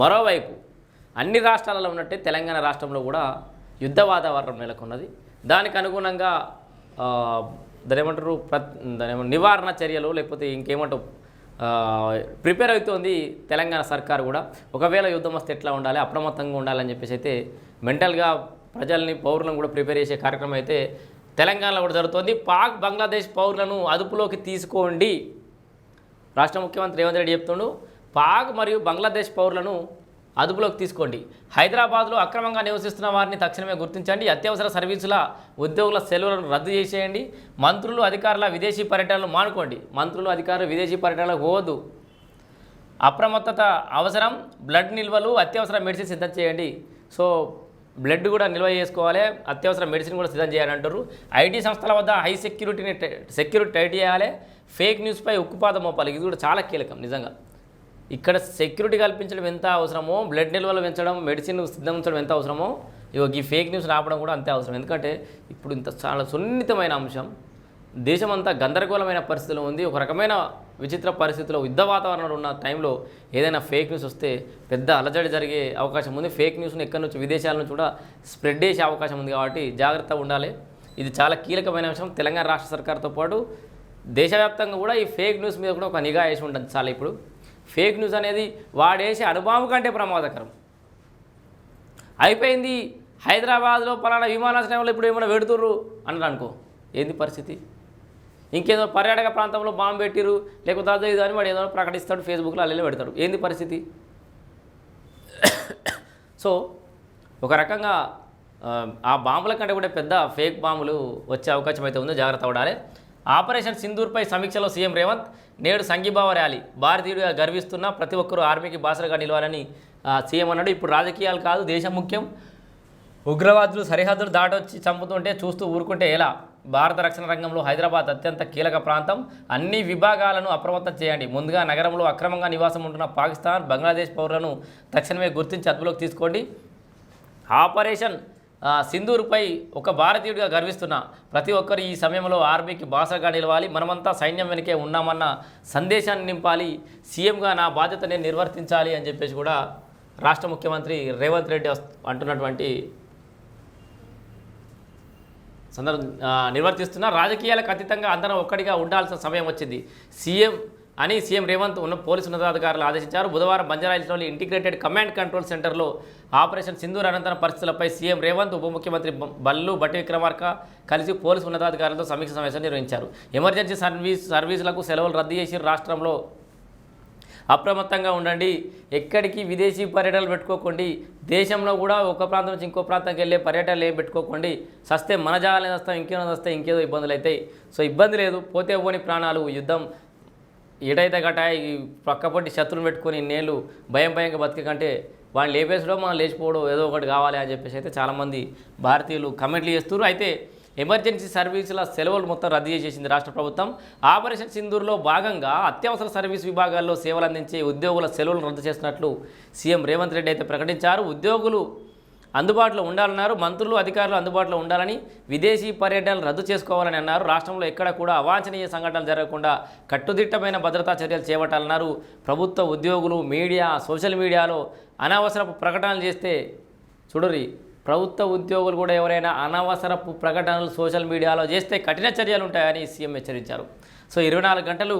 మరోవైపు అన్ని రాష్ట్రాలలో ఉన్నట్టే తెలంగాణ రాష్ట్రంలో కూడా యుద్ధ వాతావరణం నెలకొన్నది. దానికి అనుగుణంగా ఆ, దాని ఏమంటారు ప్ర నివారణ చర్యలు లేకపోతే ఇంకేమంటారు ప్రిపేర్ అవుతోంది తెలంగాణ సర్కార్ కూడా. ఒకవేళ యుద్ధం వస్తే ఎట్లా ఉండాలి అప్రమత్తంగా ఉండాలని చెప్పేసి అయితే మెంటల్గా ప్రజల్ని పౌరులను కూడా ప్రిపేర్ చేసే కార్యక్రమం అయితే తెలంగాణలో కూడా జరుగుతోంది. పాక్ బంగ్లాదేశ్ పౌరులను అదుపులోకి తీసుకోండి. రాష్ట్ర ముఖ్యమంత్రి రేవంత్ రెడ్డి చెప్తుండు పాక్ మరియు బంగ్లాదేశ్ పౌరులను అదుపులోకి తీసుకోండి. హైదరాబాద్లో అక్రమంగా నివసిస్తున్న వారిని తక్షణమే గుర్తించండి. అత్యవసర సర్వీసుల ఉద్యోగుల సెలవులను రద్దు చేసేయండి. మంత్రులు అధికారుల విదేశీ పర్యటనలు మానుకోండి. మంత్రులు అధికారులు విదేశీ పర్యటనలకు పోవద్దు. అప్రమత్తత అవసరం. బ్లడ్ నిల్వలు అత్యవసర మెడిసిన్ సిద్ధం చేయండి. సో బ్లడ్ కూడా నిల్వ చేసుకోవాలి. అత్యవసర మెడిసిన్ కూడా సిద్ధం చేయాలంటారు ఐటీ సంస్థల వద్ద హై సెక్యూరిటీని టై- సెక్యూరిటీ టైట్ చేయాలి. ఫేక్ న్యూస్పై ఉక్కుపాదం మోపాలి. ఇది కూడా చాలా కీలకం నిజంగా. ఇక్కడ సెక్యూరిటీ కల్పించడం ఎంత అవసరమో బ్లడ్ నిల్వలు పెంచడం మెడిసిన్ సిద్ధం ఉంచడం ఎంత అవసరమో ఇగో ఈ ఫేక్ న్యూస్ రావడం కూడా అంతే అవసరం. ఎందుకంటే ఇప్పుడు ఇంత చాలా సున్నితమైన అంశం. దేశమంతా గందరగోళమైన పరిస్థితిలో ఉంది. ఒక రకమైన విచిత్ర పరిస్థితిలో యుద్ధ వాతావరణంలో ఉన్న టైంలో ఏదైనా ఫేక్ న్యూస్ వస్తే పెద్ద అలజడి జరిగే అవకాశం ఉంది. ఫేక్ న్యూస్ని ఎక్కడి నుంచి విదేశాల నుంచి కూడా స్ప్రెడ్ చేసే అవకాశం ఉంది కాబట్టి జాగ్రత్తగా ఉండాలి. ఇది చాలా కీలకమైన అంశం. తెలంగాణ రాష్ట్ర సర్కార్తో పాటు దేశవ్యాప్తంగా కూడా ఈ ఫేక్ న్యూస్ మీద కూడా ఒక నిఘా వేసి ఉంటుంది చాలా ఇప్పుడు. ఫేక్ న్యూస్ అనేది వాడేసే అణుబాంబు కంటే ప్రమాదకరం. అయిపోయింది హైదరాబాద్లో పలానా విమానాశ్రయంలో ఇప్పుడు ఏమైనా పెడుతుర్రు అన్నారు అనుకో ఏంది పరిస్థితి? ఇంకేదో పర్యాటక ప్రాంతంలో బాంబు పెట్టిరు లేకపోతే అదో ఇదో అని వాడు ఏదో ప్రకటిస్తాడు ఫేస్బుక్లో అల్లెలో పెడతాడు ఏంది పరిస్థితి? సో ఒక రకంగా ఆ, ఆ బాంబుల కంటే కూడా పెద్ద ఫేక్ బాంబులు వచ్చే అవకాశం అయితే ఉందో జాగ్రత్త పడాలి. ఆపరేషన్ సింధూర్పై సమీక్షలో సీఎం రేవంత్ నేడు సంఘీభావ ర్యాలీ. భారతీయుడిగా గర్విస్తున్న ప్రతి ఒక్కరూ ఆర్మీకి బాసలుగా నిలవాలని సీఎం అన్నాడు. ఇప్పుడు రాజకీయాలు కాదు దేశం ముఖ్యం. ఉగ్రవాదులు సరిహద్దులు దాటొచ్చి చంపుతుంటే చూస్తూ ఊరుకుంటే ఎలా? భారత రక్షణ రంగంలో హైదరాబాద్ అత్యంత కీలక ప్రాంతం. అన్ని విభాగాలను అప్రమత్తం చేయండి. ముందుగా నగరంలో అక్రమంగా నివాసం ఉంటున్న పాకిస్తాన్ బంగ్లాదేశ్ పౌరులను తక్షణమే గుర్తించి అదుపులోకి తీసుకోండి. ఆపరేషన్ సింధూరుపై ఒక భారతీయుడిగా గర్విస్తున్న ప్రతి ఒక్కరు ఈ సమయంలో ఆర్మీకి బాసగా నిలవాలి. మనమంతా సైన్యం వెనుకే ఉన్నామన్న సందేశాన్ని నింపాలి. సీఎంగా నా బాధ్యత నేను నిర్వర్తించాలి అని చెప్పేసి కూడా రాష్ట్ర ముఖ్యమంత్రి రేవంత్ రెడ్డి అంటున్నటువంటి సందర్భం నిర్వర్తిస్తున్న రాజకీయాలకు అతీతంగా అందరం ఒక్కడిగా ఉండాల్సిన సమయం వచ్చింది. సీఎం అని సీఎం రేవంత్ ఉన్న పోలీసు ఉన్నతాధికారులు ఆదేశించారు. బుధవారం బంజారాయిల్స్లోని ఇంటిగ్రేటెడ్ కమాండ్ కంట్రోల్ సెంటర్లో ఆపరేషన్ సింధూర్ అనంతరం పరిస్థితులపై సీఎం రేవంత్ ఉప ముఖ్యమంత్రి బల్లు బట్టి విక్రమార్క కలిసి పోలీసు ఉన్నతాధికారులతో సమీక్ష సమావేశం నిర్వహించారు. ఎమర్జెన్సీ సర్వీస్ సర్వీసులకు సెలవులు రద్దు చేసి రాష్ట్రంలో అప్రమత్తంగా ఉండండి. ఎక్కడికి విదేశీ పర్యటనలు పెట్టుకోకండి. దేశంలో కూడా ఒక ప్రాంతం నుంచి ఇంకో ప్రాంతానికి వెళ్ళే పర్యటనలు ఏం పెట్టుకోకండి. సస్తే మన జాగాలని వస్తాం ఇంకేమైనా వస్తే ఇంకేదో ఇబ్బందులు అవుతాయి సో ఇబ్బంది లేదు. పోతే పోని ప్రాణాలు యుద్ధం ఎటైతే గట ఈ పక్కపొట్టి శత్రువులు పెట్టుకొని ఇన్నేళ్ళు భయం భయంగా బతికే కంటే వాళ్ళు లేపేసడం మనం లేచిపోవడం ఏదో ఒకటి కావాలి అని చెప్పేసి అయితే చాలామంది భారతీయులు కమెంట్లు చేస్తున్నారు. అయితే ఎమర్జెన్సీ సర్వీసుల సెలవులు మొత్తం రద్దు చేసేసింది రాష్ట్ర ప్రభుత్వం. ఆపరేషన్ సింధూర్లో భాగంగా అత్యవసర సర్వీస్ విభాగాల్లో సేవలు అందించే ఉద్యోగుల సెలవులను రద్దు చేసినట్లు సీఎం రేవంత్ రెడ్డి అయితే ప్రకటించారు. ఉద్యోగులు అందుబాటులో ఉండాలన్నారు. మంత్రులు అధికారులు అందుబాటులో ఉండాలని విదేశీ పర్యటనలు రద్దు చేసుకోవాలని అన్నారు. రాష్ట్రంలో ఎక్కడ కూడా అవాంఛనీయ సంఘటనలు జరగకుండా కట్టుదిట్టమైన భద్రతా చర్యలు చేపట్టాలన్నారు. ప్రభుత్వ ఉద్యోగులు మీడియా సోషల్ మీడియాలో అనవసరపు ప్రకటనలు చేస్తే చూడరి ప్రభుత్వ ఉద్యోగులు కూడా ఎవరైనా అనవసరపు ప్రకటనలు సోషల్ మీడియాలో చేస్తే కఠిన చర్యలు ఉంటాయని సీఎం హెచ్చరించారు. సో ఇరవై నాలుగు గంటలు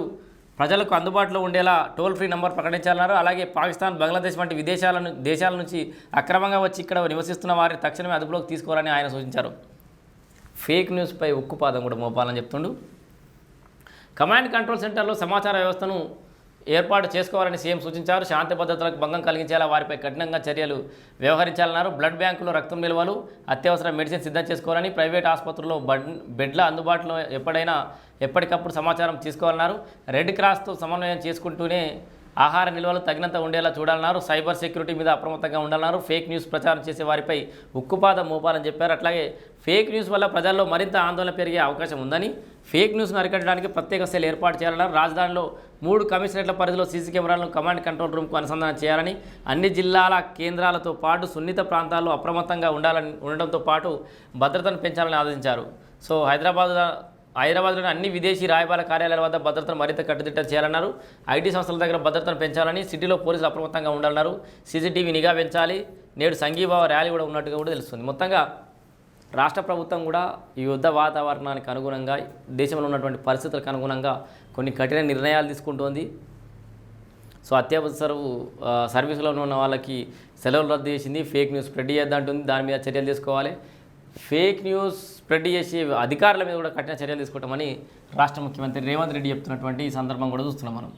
ప్రజలకు అందుబాటులో ఉండేలా టోల్ ఫ్రీ నెంబర్ ప్రకటించాలన్నారు. అలాగే పాకిస్తాన్ బంగ్లాదేశ్ వంటి విదేశాలను దేశాల నుంచి అక్రమంగా వచ్చి ఇక్కడ నివసిస్తున్న వారిని తక్షణమే అదుపులోకి తీసుకోవాలని ఆయన సూచించారు. ఫేక్ న్యూస్పై ఉక్కుపాదం కూడా మోపాలని చెప్తుండు. కమాండ్ కంట్రోల్ సెంటర్లో సమాచార వ్యవస్థను ఏర్పాటు చేసుకోవాలని సీఎం సూచించారు. శాంతి భద్రతలకు భంగం కలిగించేలా వారిపై కఠినంగా చర్యలు వ్యవహరించాలన్నారు. బ్లడ్ బ్యాంకులో రక్తం నిల్వలు అత్యవసర మెడిసిన్ సిద్ధం చేసుకోవాలని ప్రైవేట్ ఆసుపత్రుల్లో బడ్ బెడ్ల అందుబాటులో ఎప్పుడైనా ఎప్పటికప్పుడు సమాచారం తీసుకోవాలన్నారు. రెడ్ క్రాస్తో సమన్వయం చేసుకుంటూనే ఆహార నిల్వలు తగినంత ఉండేలా చూడాలన్నారు. సైబర్ సెక్యూరిటీ మీద అప్రమత్తంగా ఉండాలన్నారు. ఫేక్ న్యూస్ ప్రచారం చేసే వారిపై ఉక్కుపాదం మోపాలని చెప్పారు. అట్లాగే ఫేక్ న్యూస్ వల్ల ప్రజల్లో మరింత ఆందోళన పెరిగే అవకాశం ఉందని ఫేక్ న్యూస్ను అరికట్టడానికి ప్రత్యేక సెల్ ఏర్పాటు చేయాలన్నారు. రాజధానిలో మూడు కమిషనరేట్ల పరిధిలో సీసీ కెమెరాలను కమాండ్ కంట్రోల్ రూమ్కు అనుసంధానం చేయాలని అన్ని జిల్లాల కేంద్రాలతో పాటు సున్నిత ప్రాంతాల్లో అప్రమత్తంగా ఉండాలని ఉండడంతో పాటు భద్రతను పెంచాలని ఆదేశించారు. సో హైదరాబాద్ హైదరాబాద్లోని అన్ని విదేశీ రాయబార కార్యాలయాల వద్ద భద్రతను మరింత కట్టుదిట్టం చేయాలన్నారు. ఐటీ సంస్థల దగ్గర భద్రతను పెంచాలని సిటీలో పోలీసులు అప్రమత్తంగా ఉండాలన్నారు. సీసీటీవీ నిఘా పెంచాలి. నేడు సంఘీభావ ర్యాలీ కూడా ఉన్నట్టుగా కూడా తెలుస్తుంది. మొత్తంగా రాష్ట్ర ప్రభుత్వం కూడా ఈ యుద్ధ వాతావరణానికి అనుగుణంగా దేశంలో ఉన్నటువంటి పరిస్థితులకు అనుగుణంగా కొన్ని కఠిన నిర్ణయాలు తీసుకుంటోంది. సో అత్యవసర సర్వీసులో ఉన్న వాళ్ళకి సెలవులు రద్దు చేసింది ఫేక్ న్యూస్ స్ప్రెడ్ చేయొద్దంటుంది దాని మీద చర్యలు తీసుకోవాలి. ఫేక్ న్యూస్ స్ప్రెడ్ చేసే అధికారుల మీద కూడా కఠిన చర్యలు తీసుకుంటామని రాష్ట్ర ముఖ్యమంత్రి రేవంత్ రెడ్డి చెప్తున్నటువంటి ఈ సందర్భం కూడా చూస్తున్నాం మనం.